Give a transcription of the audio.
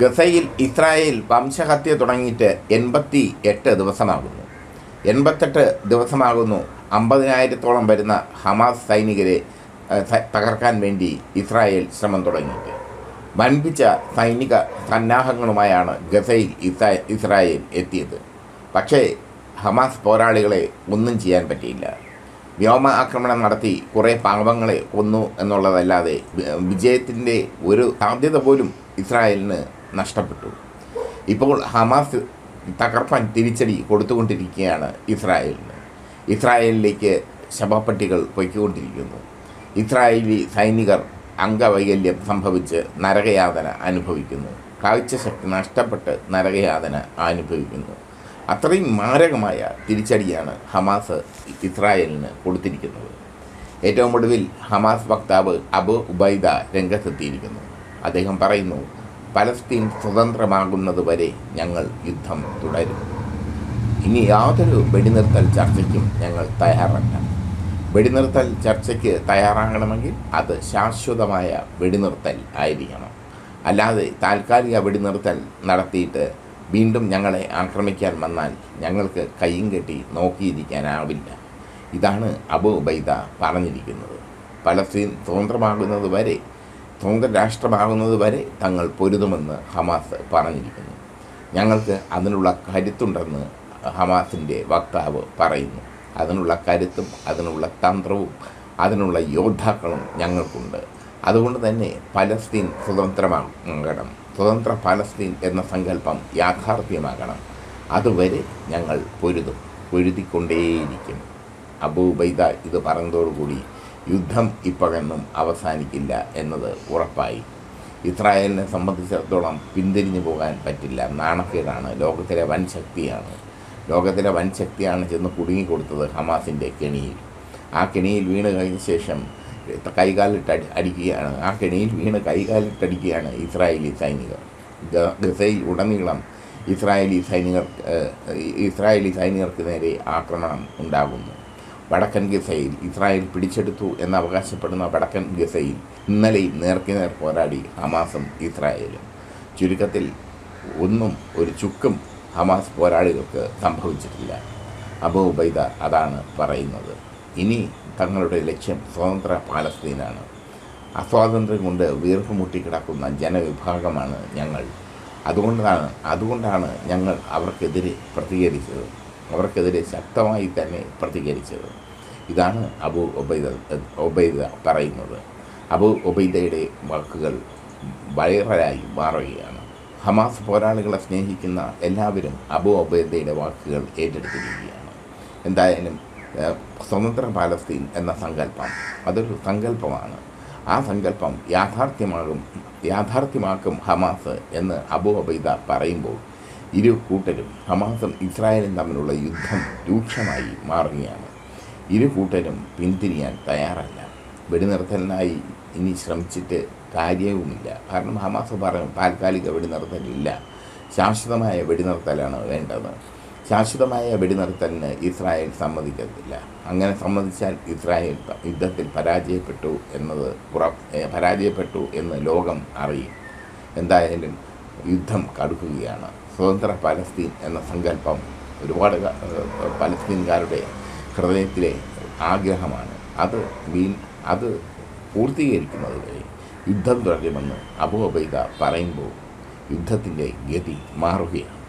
ഗസയിൽ ഇസ്രായേൽ വംശഹത്യ തുടങ്ങിയിട്ട് എൺപത്തി എട്ട് ദിവസമാകുന്നു. എൺപത്തെട്ട് ദിവസമാകുന്നു അമ്പതിനായിരത്തോളം വരുന്ന ഹമാസ് സൈനികരെ തകർക്കാൻ വേണ്ടി ഇസ്രായേൽ ശ്രമം തുടങ്ങിയിട്ട്. വൻപിച്ച സൈനിക സന്നാഹങ്ങളുമായാണ് ഗസയിൽ ഇസ്രാ- ഇസ്രായേൽ എത്തിയത്. പക്ഷേ ഹമാസ് പോരാളികളെ ഒന്നും ചെയ്യാൻ പറ്റിയില്ല. വ്യോമ ആക്രമണം നടത്തി കുറേ പാവങ്ങളെ കൊന്നു എന്നുള്ളതല്ലാതെ വിജയത്തിന്റെ ഒരു സാധ്യത പോലും ഇസ്രായേലിന് നഷ്ടപ്പെട്ടു. ഇപ്പോൾ ഹമാസ് തകർപ്പൻ തിരിച്ചടി കൊടുത്തുകൊണ്ടിരിക്കുകയാണ് ഇസ്രായേലിന്. ഇസ്രായേലിലേക്ക് ശവപ്പെട്ടികൾ പൊയ്ക്കൊണ്ടിരിക്കുന്നു. ഇസ്രായേലി സൈനികർ അംഗവൈകല്യം സംഭവിച്ച് നരകയാതന അനുഭവിക്കുന്നു. കാഴ്ചശക്തി നഷ്ടപ്പെട്ട് നരകയാതന അനുഭവിക്കുന്നു. അത്രയും മാരകമായ തിരിച്ചടിയാണ് ഹമാസ് ഇസ്രായേലിന് കൊടുത്തിരിക്കുന്നത്. ഏറ്റവും ഒടുവിൽ ഹമാസ് വക്താവ് അബു ഉബൈദ രംഗത്തെത്തിയിരിക്കുന്നു. അദ്ദേഹം പറയുന്നു പലസ്തീൻ സ്വതന്ത്രമാകുന്നതുവരെ ഞങ്ങൾ യുദ്ധം തുടരും. ഇനി യാതൊരു വെടിനിർത്തൽ ചർച്ചയ്ക്കും ഞങ്ങൾ തയ്യാറല്ല. വെടിനിർത്തൽ ചർച്ചയ്ക്ക് തയ്യാറാകണമെങ്കിൽ അത് ശാശ്വതമായ വെടിനിർത്തൽ ആയിരിക്കണം. അല്ലാതെ താൽക്കാലിക വെടിനിർത്തൽ നടത്തിയിട്ട് വീണ്ടും ഞങ്ങളെ ആക്രമിക്കാൻ വന്നാൽ ഞങ്ങൾക്ക് കയ്യും കെട്ടി നോക്കിയിരിക്കാനാവില്ല. ഇതാണ് അബു ഉബൈദ പറഞ്ഞിരിക്കുന്നത്. പലസ്തീൻ സ്വതന്ത്രമാകുന്നത് വരെ സ്വതന്ത്ര രാഷ്ട്രമാകുന്നത് വരെ തങ്ങൾ പൊരുതുമെന്ന് ഹമാസ് പറഞ്ഞിരിക്കുന്നു. ഞങ്ങൾക്ക് അതിനുള്ള കരുത്തുണ്ടെന്ന് ഹമാസിന്റെ വക്താവ് പറയുന്നു. അതിനുള്ള കരുത്തും അതിനുള്ള തന്ത്രവും അതിനുള്ള യോദ്ധാക്കളും ഞങ്ങൾക്കുണ്ട്. അതുകൊണ്ട് തന്നെ പലസ്തീൻ സ്വതന്ത്രമാകണം. സ്വതന്ത്ര പലസ്തീൻ എന്ന സങ്കല്പം യാഥാർത്ഥ്യമാകണം. അതുവരെ ഞങ്ങൾ പൊരുതും പൊരുതിക്കൊണ്ടേയിരിക്കും. അബൂബൈദ ഇത് പറഞ്ഞതോടുകൂടി യുദ്ധം ഇപ്പോഴൊന്നും അവസാനിക്കില്ല എന്നത് ഉറപ്പായി. ഇസ്രായേലിനെ സംബന്ധിച്ചിടത്തോളം പിന്തിരിഞ്ഞു പോകാൻ പറ്റില്ല. നാണക്കേടാണ്. ലോകത്തിലെ വൻ ശക്തിയാണ്. ലോകത്തിലെ വൻ ശക്തിയാണ് ചെന്ന് കുടുങ്ങിക്കൊടുത്തത് ഹമാസിന്റെ കെണിയിൽ. ആ കെണിയിൽ വീണ് കഴിഞ്ഞ ശേഷം കൈകാലിട്ട് അടി അടിക്കുകയാണ്. ആ കെണിയിൽ വീണ് കൈകാലിട്ടടിക്കുകയാണ് ഇസ്രായേലി സൈനികർ. ഗസയിൽ ഉടനീളം ഇസ്രായേലി സൈനികർ ഇസ്രായേലി സൈനികർക്ക് നേരെ ആക്രമണം ഉണ്ടാകുന്നു. വടക്കൻ ഗസയിൽ ഇസ്രായേൽ പിടിച്ചെടുത്തു എന്ന് അവകാശപ്പെടുന്ന വടക്കൻ ഗസയിൽ ഇന്നലെയും നേർക്കുനേർ പോരാടി ഹമാസും ഇസ്രായേലും. ചുരുക്കത്തിൽ ഒന്നും ഒരു ചുക്കും ഹമാസ് പോരാളികൾക്ക് സംഭവിച്ചിട്ടില്ല. അബൂബൈദ അതാണ് പറയുന്നത്. ഇനി തങ്ങളുടെ ലക്ഷ്യം സ്വതന്ത്ര പാലസ്തീനാണ്. അസ്വാതന്ത്ര്യം കൊണ്ട് വീർപ്പുമുട്ടി കിടക്കുന്ന ജനവിഭാഗമാണ് ഞങ്ങൾ. അതുകൊണ്ടാണ് അതുകൊണ്ടാണ് ഞങ്ങൾ അവർക്കെതിരെ പ്രതികരിച്ചത്. അവർക്കെതിരെ ശക്തമായി തന്നെ പ്രതികരിച്ചത്. ഇതാണ് അബു ഒബൈദ ഒബൈദ പറയുന്നത്. അബു ഒബൈദയുടെ വാക്കുകൾ വൈറലായി മാറുകയാണ്. ഹമാസ് പോരാളികളെ സ്നേഹിക്കുന്ന എല്ലാവരും അബു ഒബൈദയുടെ വാക്കുകൾ ഏറ്റെടുത്തിരിക്കുകയാണ്. എന്തായാലും സ്വതന്ത്ര പാലസ്തീൻ എന്ന സങ്കല്പം അതൊരു സങ്കല്പമാണ്. ആ സങ്കല്പം യാഥാർത്ഥ്യമാകും യാഥാർത്ഥ്യമാക്കും ഹമാസ് എന്ന് അബു ഒബൈദ പറയുമ്പോൾ ഇരു കൂട്ടരും ഹമാസും ഇസ്രായേലും തമ്മിലുള്ള യുദ്ധം രൂക്ഷമായി മാറുകയാണ്. ഇരു കൂട്ടരും പിന്തിരിയാൻ തയ്യാറല്ല. വെടിനിർത്തലിനായി ഇനി ശ്രമിച്ചിട്ട് കാര്യവുമില്ല. കാരണം ഹമാസ് പറഞ്ഞു താൽക്കാലിക വെടിനിർത്തലില്ല. ശാശ്വതമായ വെടിനിർത്തലാണ് വേണ്ടത്. ശാശ്വതമായ വെടിനിർത്തലിന് ഇസ്രായേൽ സമ്മതിക്കത്തില്ല. അങ്ങനെ സമ്മതിച്ചാൽ ഇസ്രായേൽ യുദ്ധത്തിൽ പരാജയപ്പെട്ടു എന്നത് പരാജയപ്പെട്ടു എന്ന് ലോകം അറിയും. എന്തായാലും യുദ്ധം കടുക്കുകയാണ്. സ്വതന്ത്ര പലസ്തീൻ എന്ന സങ്കല്പം ഒരുപാട് പാലസ്തീൻകാരുടെ ഹൃദയത്തിലെ ആഗ്രഹമാണ്. അത് വീൺ അത് പൂർത്തീകരിക്കുന്നത് വരെ യുദ്ധം തുടരുമെന്ന് അബു പറയുമ്പോൾ യുദ്ധത്തിന്റെ ഗതി മാറുകയാണ്.